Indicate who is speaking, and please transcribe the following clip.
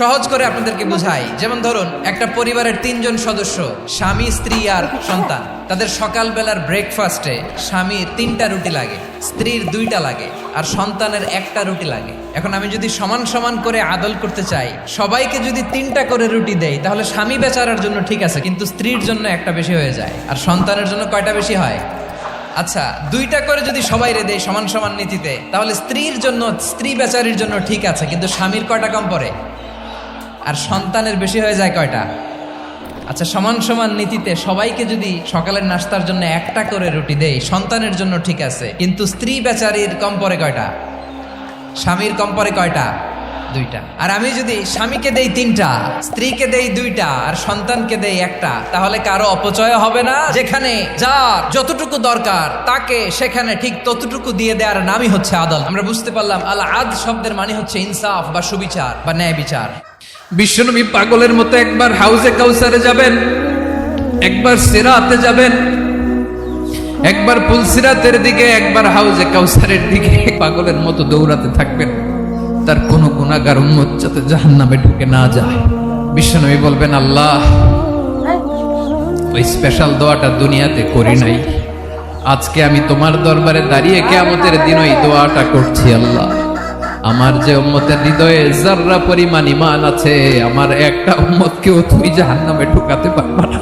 Speaker 1: সহজ করে আপনাদেরকে বুঝাই। যেমন ধরুন, একটা পরিবারের তিনজন সদস্য, স্বামী, স্ত্রী আর সন্তান। তাদের সকালবেলার ব্রেকফাস্টে স্বামীর তিনটা রুটি লাগে, স্ত্রীর দুইটা লাগে, আর সন্তানের একটা রুটি লাগে। এখন আমি যদি সমান সমান করে আদল করতে চাই, সবাইকে যদি তিনটা করে রুটি দেই, তাহলে স্বামী বেচারার জন্য ঠিক আছে, কিন্তু স্ত্রীর জন্য একটা বেশি হয়ে যায়, আর সন্তানের জন্য কয়টা বেশি হয়? আচ্ছা দুইটা করে যদি সবাই রে দেয় সমান সমান নীতিতে, তাহলে স্ত্রীর জন্য, স্ত্রী বেচারির জন্য ঠিক আছে, কিন্তু স্বামীর কয়টা কম পড়ে? আর সন্তানের বেশি হয়ে যায় কয়টা? আচ্ছা সমান সমান নীতিতে সবাইকে যদি সকালের নাস্তার জন্য একটা করে রুটি দেই, সন্তানের জন্য ঠিক আছে, কিন্তু স্ত্রী বেচারির কম পড়ে কয়টা? স্বামীর কম পড়ে কয়টা? দুইটা। আর আমি যদি স্বামীকে দেই তিনটা, স্ত্রীকে দেই দুইটা, আর সন্তানকে দেই একটা, তাহলে কারও অপচয় হবে না? যেখানে যার যতটুকু দরকার, তাকে সেখানে ঠিক ততটুকু দিয়ে দেওয়ার নামই হচ্ছে আদল। আমরা বুঝতে পারলাম আল আদ শব্দের মানে হচ্ছে ইনসাফ বা সুবিচার বা ন্যায় বিচার
Speaker 2: বিশ্বনবী পাগলের মতো একবার হাউসে কাউসারে যাবেন, একবার সিরাতে যাবেন, একবার পুলসিরাতের দিকে, একবার হাউজে কাউসারের দিকে। পাগলের মতো দৌড়াতে থাকবেন, তার কোনো গুণাগার উন্মত যাতে জাহান নামে ঢুকে না যায়। বিশ্বনবী বলবেন, আল্লাহ, ওই স্পেশাল দোয়াটা দুনিয়াতে করি নাই। আজকে আমি তোমার দরবারে দাঁড়িয়ে কেয়ামতের দিন ওই দোয়াটা করছি, আল্লাহ। আমার যে উম্মতের হৃদয়ে জাররা পরিমাণ ইমান আছে, আমার একটা উম্মতকেও তুমি জাহান্নামে ঢুকাতে পারবা না।